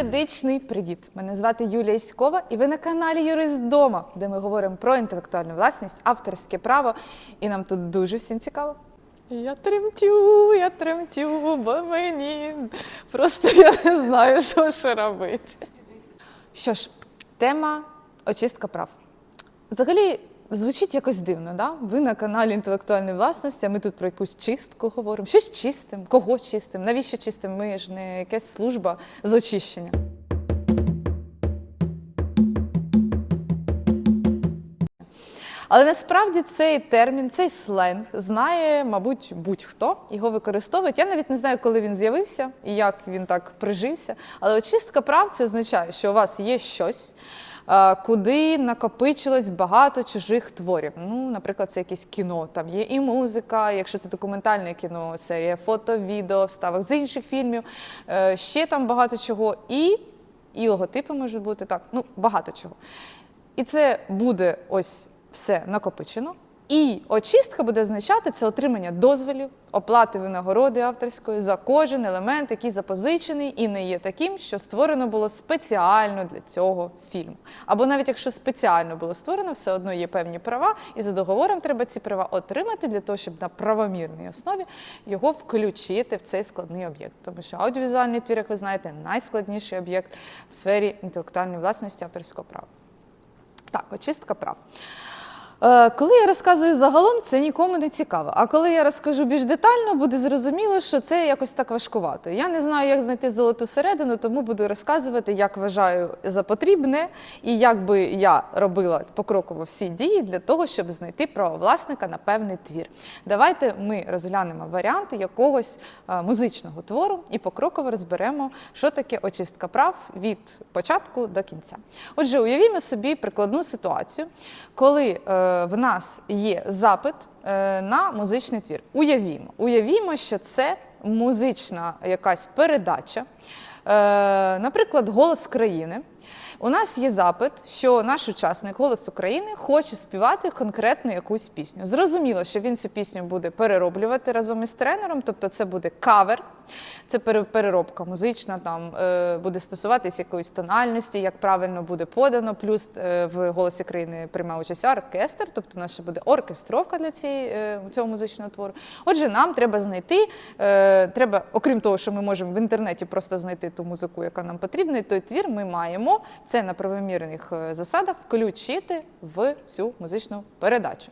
Юридичний привіт! Мене звати Юлія Іськова, і ви на каналі Юрист Дома, де ми говоримо про інтелектуальну власність, авторське право, і нам тут дуже всім цікаво. Я тремтю, я тремтю, бо мені просто я не знаю, що ще робити. Що ж, тема очистка прав. Взагалі звучить якось дивно, да? Ви на каналі інтелектуальної власності, а ми тут про якусь чистку говоримо. Щось чистим, кого чистим, навіщо чистим? Ми ж не якась служба з очищення. Але насправді цей термін, цей сленг знає, мабуть, будь-хто його використовують. Я навіть не знаю, коли він з'явився і як він так прижився. Але очистка прав це означає, що у вас є щось, куди накопичилось багато чужих творів. Ну, наприклад, це якесь кіно, там є і музика, якщо це документальне кіно, є фото, відео, вставок з інших фільмів, е, ще там багато чого. І, і логотипи можуть бути так, ну багато чого. І це буде ось все накопичено. І очистка буде означати це отримання дозволів, оплати винагороди авторської за кожен елемент, який запозичений і не є таким, що створено було спеціально для цього фільму. Або навіть якщо спеціально було створено, все одно є певні права, і за договором треба ці права отримати для того, щоб на правомірній основі його включити в цей складний об'єкт. Тому що аудіовізуальний твір, як ви знаєте, найскладніший об'єкт в сфері інтелектуальної власності авторського права. Так, очистка прав. Е, Коли я розказую загалом, це нікому не цікаво. А коли я розкажу більш детально, буде зрозуміло, що це якось так важкувато. Я не знаю, як знайти золоту середину, тому буду розказувати, як вважаю за потрібне, і як би я робила покроково всі дії для того, щоб знайти правовласника на певний твір. Давайте ми розглянемо варіанти якогось е, музичного твору і покроково розберемо, що таке очистка прав від початку до кінця. Отже, уявімо собі прикладну ситуацію, коли е, в нас є запит е, на музичний твір. Уявімо, уявімо, що це музична якась передача, е, наприклад, голос країни. У нас є запит, що наш учасник Голос України хоче співати конкретну якусь пісню. Зрозуміло, що він цю пісню буде перероблювати разом із тренером, тобто це буде кавер, це переробка музична, там е, буде стосуватись якоїсь тональності, як правильно буде подано. Плюс е, в голосі країни приймає участь оркестр, тобто ще буде оркестровка для е, цього музичного твору. Отже, нам треба знайти, треба, окрім того, що ми можемо в інтернеті просто знайти ту музику, яка нам потрібна, і той твір ми маємо це на правомірних е, засадах включити в цю музичну передачу.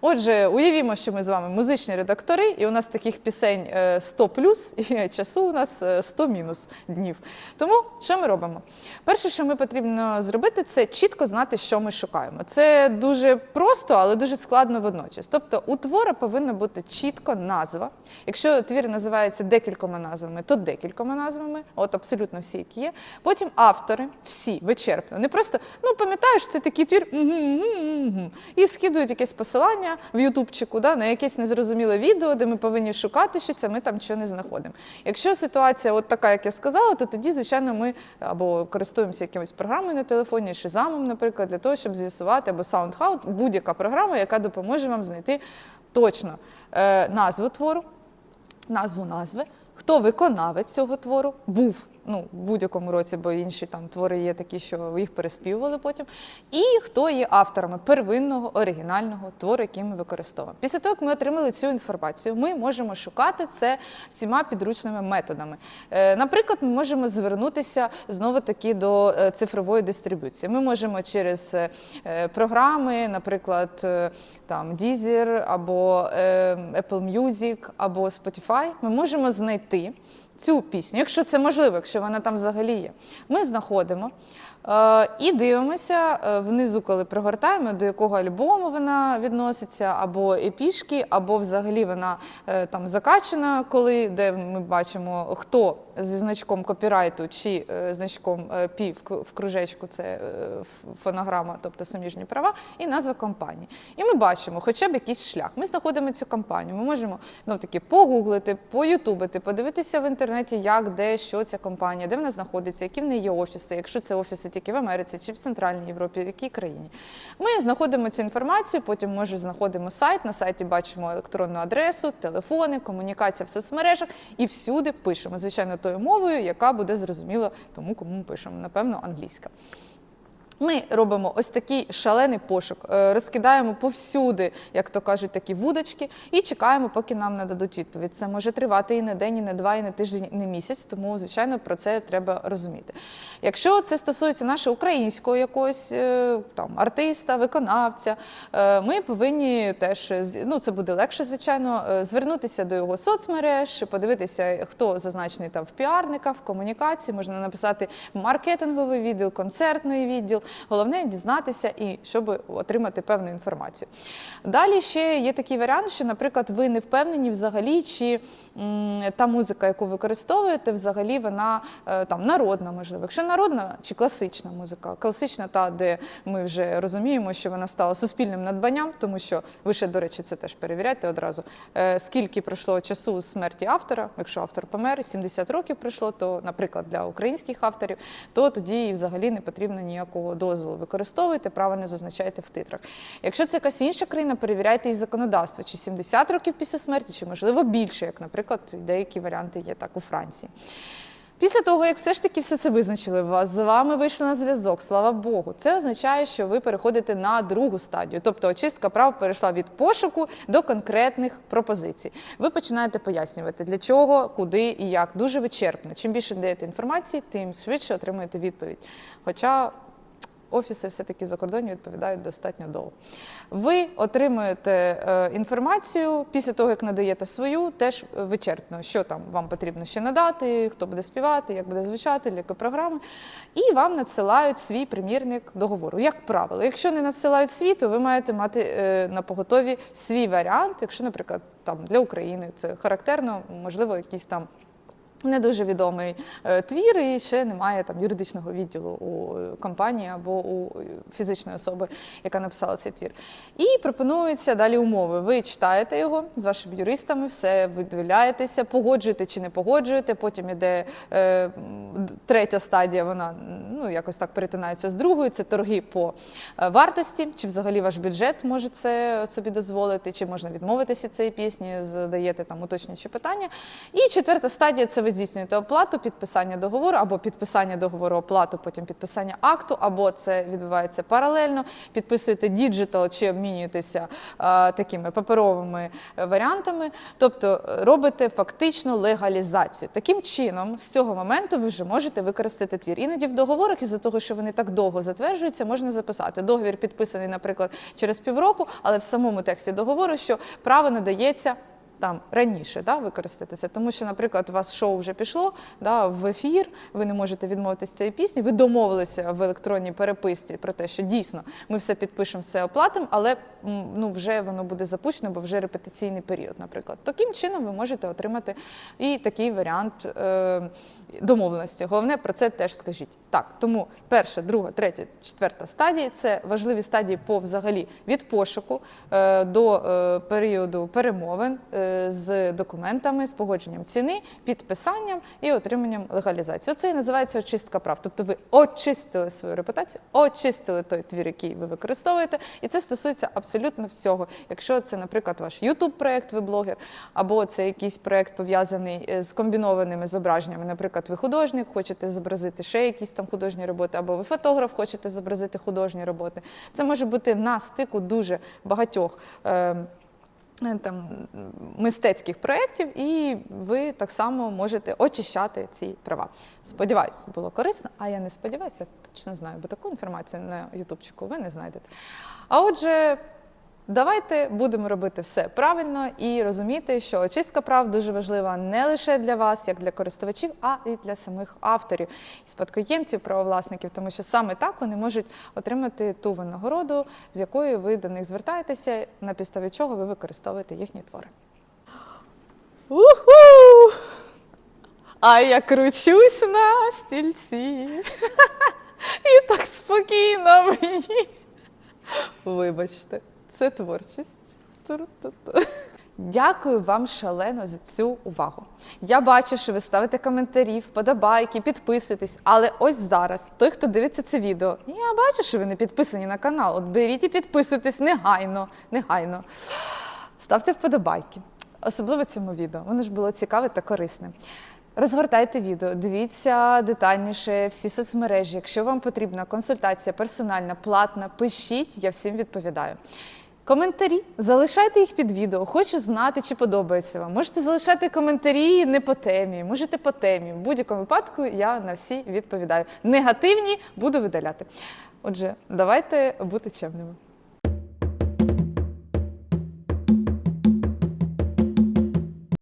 Отже, уявімо, що ми з вами музичні редактори, і у нас таких пісень е, 100 плюс, і часу у нас е, 100 мінус днів. Тому що ми робимо? Перше, що ми потрібно зробити, це чітко знати, що ми шукаємо. Це дуже просто, але дуже складно водночас. Тобто у твора повинна бути чітко назва. Якщо твір називається декількома назвами, то декількома назвами, от абсолютно всі, які є. Потім автори, всі вичерпно. Не просто ну пам'ятаєш, це такий твір, і скидують якесь посилання в Ютубчику да, на якесь незрозуміле відео, де ми повинні шукати щось, а ми там нічого не знаходимо. Якщо ситуація от така, як я сказала, то тоді, звичайно, ми або користуємося якимось програмою на телефоні, шизамом, наприклад, для того, щоб з'ясувати, або SoundCloud, будь-яка програма, яка допоможе вам знайти точно е, назву твору, назву назви, хто виконавець цього твору був. Ну, в будь-якому році, бо інші там твори є такі, що їх переспівували потім. І хто є авторами первинного оригінального твору, який ми використовуємо. Після того, як ми отримали цю інформацію, ми можемо шукати це всіма підручними методами. Е, Наприклад, ми можемо звернутися знову таки до е, цифрової дистрибуції. Ми можемо через е, програми, наприклад, там Deezer або Apple Music, або Spotify, ми можемо знайти цю пісню, якщо це можливо, якщо вона там взагалі є. Ми знаходимо І дивимося е, внизу, коли пригортаємо, до якого альбому вона відноситься, або епішки, або взагалі вона е, там закачана, коли де ми бачимо, хто зі значком копірайту чи е, значком е, пі в кружечку, це е, фонограма, тобто суміжні права, і назва компанії. І ми бачимо хоча б якийсь шлях. Ми знаходимо цю компанію. Ми можемо ну таки погуглити, поютубити, подивитися в інтернеті, як, де, що ця компанія, де вона знаходиться, які в неї є офіси, якщо це офіси тільки в Америці чи в Центральній Європі, в якій країні. Ми знаходимо цю інформацію, потім може знаходимо сайт. На сайті бачимо електронну адресу, телефони, комунікація в соцмережах і всюди пишемо. Звичайно, тою мовою, яка буде зрозуміла тому, кому ми пишемо. Напевно, англійська. Ми робимо ось такий шалений пошук, е, розкидаємо повсюди, як то кажуть, такі вудочки, і чекаємо, поки нам нададуть відповідь. Це може тривати і не день, і не два, і не тиждень, і не місяць. Тому, звичайно, про це треба розуміти. Якщо це стосується нашого українського якогось е, там артиста, виконавця, е, ми повинні теж ну це буде легше, звичайно, звернутися до його соцмереж, подивитися, хто зазначений там в піарниках, в комунікації, можна написати маркетинговий відділ, концертний відділ. Головне дізнатися і щоб отримати певну інформацію. Далі ще є такий варіант, що, наприклад, ви не впевнені взагалі, чи та музика, яку використовуєте, взагалі вона е, там народна, можливо. Якщо народна чи класична музика, класична та, де ми вже розуміємо, що вона стала суспільним надбанням, тому що ви ще, до речі, це теж перевіряйте одразу. Е, Скільки пройшло часу з смерті автора, якщо автор помер, 70 років пройшло, то, наприклад, для українських авторів, то тоді і взагалі не потрібно ніякого дозволу. Використовуйте, правильно зазначайте в титрах. Якщо це якась інша країна, перевіряйте і законодавство, чи 70 років після смерті, чи можливо більше, як, наприклад, деякі варіанти є так у Франції. Після того, як все ж таки все це визначили, вас з вами вийшли на зв'язок, слава Богу, це означає, що ви переходите на другу стадію. Тобто очистка прав перейшла від пошуку до конкретних пропозицій. Ви починаєте пояснювати, для чого, куди і як. Дуже вичерпно. Чим більше даєте інформації, тим швидше отримуєте відповідь. Хоча офіси все-таки закордонні відповідають достатньо довго. Ви отримуєте е, інформацію після того, як надаєте свою, теж вичерпно, що там вам потрібно ще надати, хто буде співати, як буде звучати, для програми. І вам надсилають свій примірник договору. Як правило, якщо не надсилають свій, то ви маєте мати е, на поготові свій варіант. Якщо, наприклад, там для України це характерно, можливо, якийсь там. Не дуже відомий е, твір, і ще немає там юридичного відділу у компанії або у фізичної особи, яка написала цей твір. І пропонуються далі умови. Ви читаєте його з вашими юристами, все видивляєтеся, погоджуєте чи не погоджуєте. Потім іде е, третя стадія, вона ну якось так перетинається з другою. Це торги по е, вартості, чи взагалі ваш бюджет може це собі дозволити, чи можна відмовитися від цієї пісні, задаєте там уточнюючі питання. І четверта стадія це ви здійснюєте оплату, підписання договору, або підписання договору оплату, потім підписання акту, або це відбувається паралельно. Підписуєте діджитал чи обмінюєтеся а, такими паперовими е, варіантами. Тобто е, робите фактично легалізацію. Таким чином, з цього моменту ви вже можете використати твір. Іноді в договорах, із-за того, що вони так довго затверджуються, можна записати. Договір підписаний, наприклад, через півроку, але в самому тексті договору, що право надається там раніше да, використати це. Тому що, наприклад, у вас шоу вже пішло да, в ефір, ви не можете відмовитися цієї пісні, ви домовилися в електронній переписці про те, що дійсно ми все підпишемо, все оплатимо, але ну, вже воно буде запущено, бо вже репетиційний період, наприклад. Таким чином ви можете отримати і такий варіант е, домовленості. Головне про це теж скажіть. Так, тому перша, друга, третя, четверта стадії це важливі стадії по взагалі від пошуку е, до е, періоду перемовин е, з документами, з погодженням ціни, підписанням і отриманням легалізації. Оце і називається очистка прав. Тобто ви очистили свою репутацію, очистили той твір, який ви використовуєте, і це стосується абсолютно всього. Якщо це, наприклад, ваш youtube проект ви блогер, або це якийсь проект пов'язаний е, з комбінованими зображеннями. Наприклад, ви художник, хочете зобразити ще якісь там художні роботи, або ви фотограф, хочете зобразити художні роботи. Це може бути на стику дуже багатьох. е, Там мистецьких проєктів, і ви так само можете очищати ці права. Сподіваюсь, було корисно, а я не сподіваюся, точно знаю, бо таку інформацію на Ютубчику ви не знайдете. А отже, Давайте будемо робити все правильно і розуміти, що очистка прав дуже важлива не лише для вас, як для користувачів, а і для самих авторів і спадкоємців, правовласників, тому що саме так вони можуть отримати ту винагороду, з якою ви до них звертаєтеся, на підставі чого ви використовуєте їхні твори. Уху! А я кручусь на стільці. І так спокійно мені. Вибачте, це творчість. Дякую вам шалено за цю увагу. Я бачу, що ви ставите коментарі, вподобайки, підписуєтесь. Але ось зараз, той, хто дивиться це відео, я бачу, що ви не підписані на канал. От беріть і підписуйтесь негайно, негайно. Ставте вподобайки, особливо цьому відео. Воно ж було цікаве та корисне. Розгортайте відео, дивіться детальніше всі соцмережі. Якщо вам потрібна консультація персональна, платна, пишіть, я всім відповідаю. Коментарі залишайте їх під відео. Хочу знати, чи подобається вам. Можете залишати коментарі не по темі, можете по темі. В будь-якому випадку я на всі відповідаю. Негативні буду видаляти. Отже, давайте бути чемними.